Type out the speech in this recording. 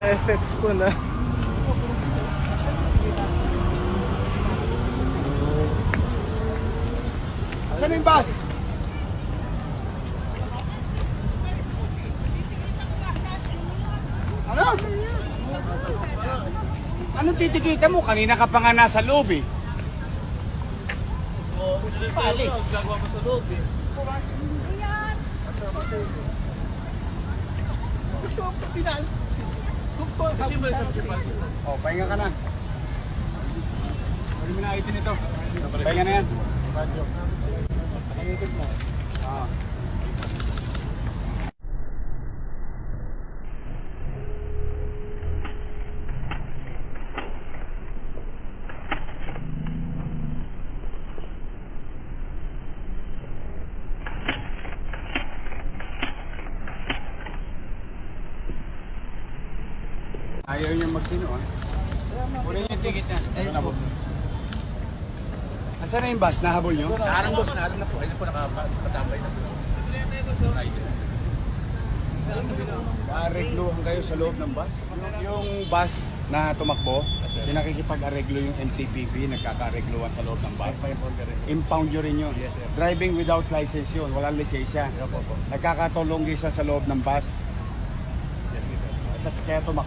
Effects po na. Saan yung bus? Ano? Anong titikita mo? Kanina ka pa nga nasa loob eh. Palis. Oh, pahinga ka na. Pwede mo na itin ito. Pahinga na yan. Pangitin mo. Ah. Ayaw niya magsino ah. Kunin niyo yung ticket niya. Ayun na po. Asan na yung bus? Nahabol niyo? Naharang boss, naharang na po. Ayun po, nakapatambay na po. Aregluhan kayo sa loob ng bus? Yung, yung bus na tumakbo, pinakikipag-areglo yung MTPP, nagkakaregluhan sa loob ng bus. Impound nyo rin yun. Yes, sir. Driving without license yun, walang lisensya. Opo, po. Nagkakatulong isa sa loob ng bus, Yes, sir. tapos kaya tumakbo.